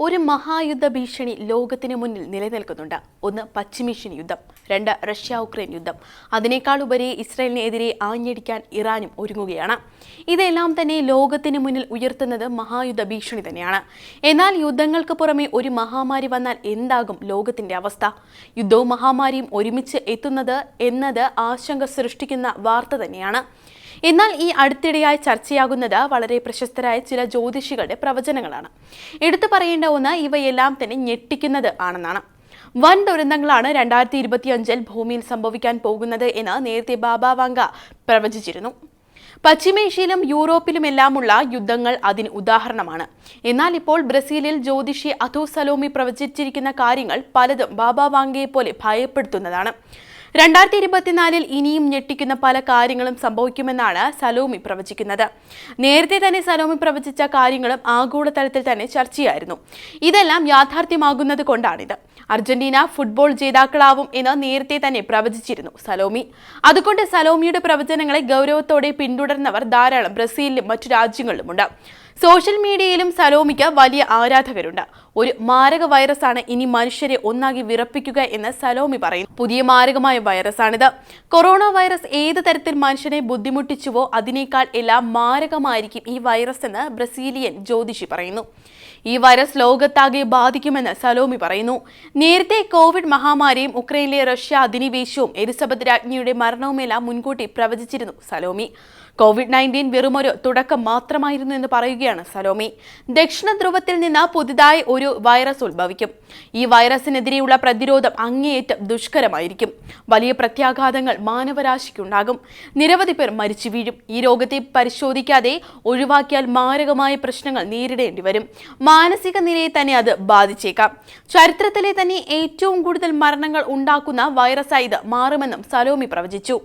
ഒരു മഹായുദ്ധ ഭീഷണി ലോകത്തിന് മുന്നിൽ നിലനിൽക്കുന്നുണ്ട്. ഒന്ന് പശ്ചിമേഷ്യൻ യുദ്ധം രണ്ട് റഷ്യ ഉക്രൈൻ യുദ്ധം. അതിനേക്കാൾ ഉപരി ഇസ്രായേലിനെതിരെ ആഞ്ഞടിക്കാൻ ഇറാനും ഒരുങ്ങുകയാണ്. ഇതെല്ലാം തന്നെ ലോകത്തിന് മുന്നിൽ ഉയർത്തുന്നത് മഹായുദ്ധ ഭീഷണി തന്നെയാണ്. എന്നാൽ യുദ്ധങ്ങൾക്ക് പുറമെ ഒരു മഹാമാരി വന്നാൽ എന്താകും ലോകത്തിന്റെ അവസ്ഥ? യുദ്ധവും മഹാമാരിയും ഒരുമിച്ച് എത്തുന്നത് എന്നത് ആശങ്ക സൃഷ്ടിക്കുന്ന വാർത്ത തന്നെയാണ്. എന്നാൽ ഈ അടുത്തിടെയായി ചർച്ചയാകുന്നത് വളരെ പ്രശസ്തരായ ചില ജ്യോതിഷികളുടെ പ്രവചനങ്ങളാണ്. എടുത്തു പറയേണ്ട ഒന്ന് ഇവയെല്ലാം തന്നെ ഞെട്ടിക്കുന്നത് ആണെന്നാണ്. വൻ ദുരന്തങ്ങളാണ് രണ്ടായിരത്തി ഇരുപത്തിയഞ്ചിൽ ഭൂമിയിൽ സംഭവിക്കാൻ പോകുന്നത് എന്ന് നേരത്തെ ബാബ വാങ്ക പ്രവചിച്ചിരുന്നു. പശ്ചിമേഷ്യയിലും യൂറോപ്പിലുമെല്ലാമുള്ള യുദ്ധങ്ങൾ അതിന് ഉദാഹരണമാണ്. എന്നാൽ ഇപ്പോൾ ബ്രസീലിൽ ജ്യോതിഷി അഥോ സലോമി പ്രവചിച്ചിരിക്കുന്ന കാര്യങ്ങൾ പലതും ബാബ വാങ്കയെ പോലെ ഭയപ്പെടുത്തുന്നതാണ്. രണ്ടായിരത്തി ഇരുപത്തിനാലിൽ ഇനിയും ഞെട്ടിക്കുന്ന പല കാര്യങ്ങളും സംഭവിക്കുമെന്നാണ് സലോമി പ്രവചിക്കുന്നത്. നേരത്തെ തന്നെ സലോമി പ്രവചിച്ച കാര്യങ്ങളും ആഗോളതലത്തിൽ തന്നെ ചർച്ചയായിരുന്നു. ഇതെല്ലാം യാഥാർത്ഥ്യമാകുന്നത് കൊണ്ടാണിത്. അർജന്റീന ഫുട്ബോൾ ജേതാക്കളാവും എന്ന് നേരത്തെ തന്നെ പ്രവചിച്ചിരുന്നു സലോമി. അതുകൊണ്ട് സലോമിയുടെ പ്രവചനങ്ങളെ ഗൗരവത്തോടെ പിന്തുടർന്നവർ ധാരാളം ബ്രസീലിലും മറ്റു രാജ്യങ്ങളിലുമുണ്ട്. സോഷ്യൽ മീഡിയയിലും സലോമിക്ക് വലിയ ആരാധകരുണ്ട്. ഒരു മാരക വൈറസാണ് ഇനി മനുഷ്യരെ ഒന്നാകി വിറപ്പിക്കുക എന്ന് സലോമി പറയുന്നു. പുതിയ മാരകമായ വൈറസാണിത്. കൊറോണ വൈറസ് ഏത് തരത്തിൽ മനുഷ്യനെ ബുദ്ധിമുട്ടിച്ചുവോ അതിനേക്കാൾ എല്ലാം മാരകമായിരിക്കും ഈ വൈറസ് എന്ന് ബ്രസീലിയൻ ജ്യോതിഷി പറയുന്നു. ഈ വൈറസ് ലോകത്താകെ ബാധിക്കുമെന്ന് സലോമി പറയുന്നു. നേരത്തെ കോവിഡ് മഹാമാരിയും ഉക്രൈനിലെ റഷ്യ അധിനിവേശവും എലിസബത്ത് രാജ്ഞിയുടെ മരണവുമെല്ലാം മുൻകൂട്ടി പ്രവചിച്ചിരുന്നു സലോമി. കോവിഡ് നയന്റീൻ വെറുമൊരു തുടക്കം മാത്രമായിരുന്നു എന്ന് പറയുകയാണ് സലോമി. ദക്ഷിണ ധ്രുവത്തിൽ നിന്ന് പുതുതായി ഒരു വൈറസ് ഉത്ഭവിക്കും. ഈ വൈറസിനെതിരെയുള്ള പ്രതിരോധം അങ്ങേയറ്റം ദുഷ്കരമായിരിക്കും. വലിയ പ്രത്യാഘാതങ്ങൾ മാനവരാശിക്കുണ്ടാകും. നിരവധി പേർ മരിച്ചു വീഴും. ഈ രോഗത്തെ പരിശോധിക്കാതെ ഒഴിവാക്കിയാൽ മാരകമായ പ്രശ്നങ്ങൾ നേരിടേണ്ടി വരും. മാനസിക നിലയെ തന്നെ അത് ബാധിച്ചേക്കാം. ചരിത്രത്തിലെ തന്നെ ഏറ്റവും കൂടുതൽ മരണങ്ങൾ ഉണ്ടാക്കുന്ന വൈറസായി ഇത് മാറുമെന്നും സലോമി പ്രവചിച്ചു.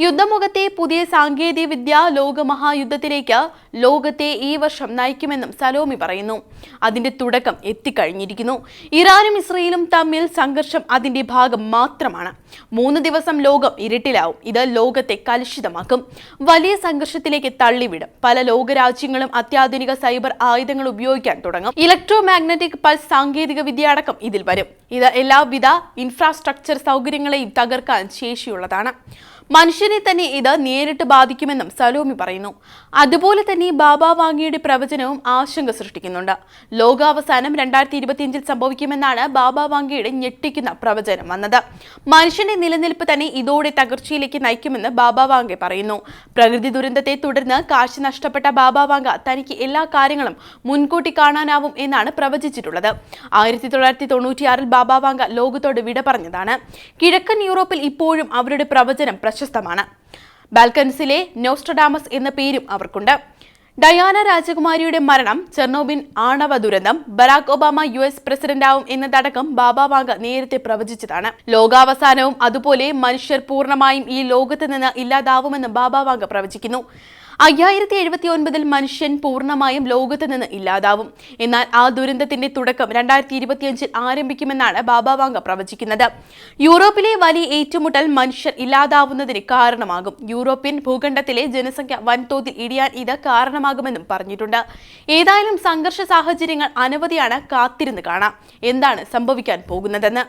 യുദ്ധമുഖത്തെ പുതിയ സാങ്കേതിക വിദ്യ ലോകമഹായുദ്ധത്തിലേക്ക് ലോകത്തെ ഈ വർഷം നയിക്കുമെന്നും സലോമി പറയുന്നു. അതിന്റെ തുടക്കം എത്തിക്കഴിഞ്ഞിരിക്കുന്നു ഇറാനും ഇസ്രയേലും തമ്മിൽ സംഘർഷം അതിന്റെ ഭാഗം മാത്രമാണ്. മൂന്ന് ദിവസം ലോകം ഇരുട്ടിലാവും. ഇത് ലോകത്തെ കലുഷിതമാക്കും. വലിയ സംഘർഷത്തിലേക്ക് തള്ളിവിടും. പല ലോകരാജ്യങ്ങളും അത്യാധുനിക സൈബർ ആയുധങ്ങൾ ഉപയോഗിക്കാൻ തുടങ്ങും. ഇലക്ട്രോ മാഗ്നറ്റിക് പൾസ് സാങ്കേതിക വിദ്യ അടക്കം ഇതിൽ വരും. ഇത് എല്ലാവിധ ഇൻഫ്രാസ്ട്രക്ചർ സൗകര്യങ്ങളെയും തകർക്കാൻ ശേഷിയുള്ളതാണ്. മനുഷ്യനെ തന്നെ ഇത് നേരിട്ട് ബാധിക്കുമെന്നും സലോമി പറയുന്നു. അതുപോലെ തന്നെ ബാബ വാങ്ങിയുടെ പ്രവചനവും ആശങ്ക സൃഷ്ടിക്കുന്നുണ്ട്. ലോകാവസാനം രണ്ടായിരത്തി ഇരുപത്തിയഞ്ചിൽ സംഭവിക്കുമെന്നാണ് ബാബ വാങ്ങിയുടെ ഞെട്ടിക്കുന്ന പ്രവചനം വന്നത്. മനുഷ്യന്റെ നിലനിൽപ്പ് തന്നെ ഇതോടെ തകർച്ചയിലേക്ക് നയിക്കുമെന്ന് ബാബ വാങ്ക പറയുന്നു. പ്രകൃതി ദുരന്തത്തെ തുടർന്ന് കാശ് നഷ്ടപ്പെട്ട ബാബ വാങ്ക തനിക്ക് എല്ലാ കാര്യങ്ങളും മുൻകൂട്ടി കാണാനാവും എന്നാണ് പ്രവചിച്ചിട്ടുള്ളത്. ആയിരത്തി തൊള്ളായിരത്തി തൊണ്ണൂറ്റിയാറിൽ ബാബ വാങ്ക ലോകത്തോട് വിട പറഞ്ഞതാണ്. കിഴക്കൻ യൂറോപ്പിൽ ഇപ്പോഴും അവരുടെ പ്രവചനം പ്രശസ്തമാണ്. ബാൽക്കൻസിലെ നോസ്ട്രഡാമസ് എന്ന പേരും അവർക്കുണ്ട്. ഡയാന രാജകുമാരിയുടെ മരണം ചെർണോബിൻ ആണവ ദുരന്തം ബറാക് ഒബാമ യു എസ് പ്രസിഡന്റാവും എന്നതടക്കം ബാബ വാങ്ക നേരത്തെ പ്രവചിച്ചതാണ്. ലോകാവസാനവും അതുപോലെ മനുഷ്യർ പൂർണമായും ഈ ലോകത്ത് നിന്ന് ഇല്ലാതാവുമെന്ന് ബാബ പ്രവചിക്കുന്നു. അയ്യായിരത്തി എഴുപത്തി ഒൻപതിൽ മനുഷ്യൻ പൂർണമായും ലോകത്ത് നിന്ന് ഇല്ലാതാവും. എന്നാൽ ആ ദുരന്തത്തിന്റെ തുടക്കം രണ്ടായിരത്തി ഇരുപത്തിയഞ്ചിൽ ആരംഭിക്കുമെന്നാണ് ബാബ വാങ്ക പ്രവചിക്കുന്നത്. യൂറോപ്പിലെ വലിയ ഏറ്റുമുട്ടൽ മനുഷ്യർ ഇല്ലാതാവുന്നതിന് കാരണമാകും. യൂറോപ്യൻ ഭൂഖണ്ഡത്തിലെ ജനസംഖ്യ വൻതോതിൽ ഇടിയാൻ ഇത് കാരണമാകുമെന്നും പറഞ്ഞിട്ടുണ്ട്. ഏതായാലും സംഘർഷ സാഹചര്യങ്ങൾ അനവധിയാണ് കാത്തിരുന്ന് കാണാം. എന്താണ് സംഭവിക്കാൻ പോകുന്നതെന്ന്?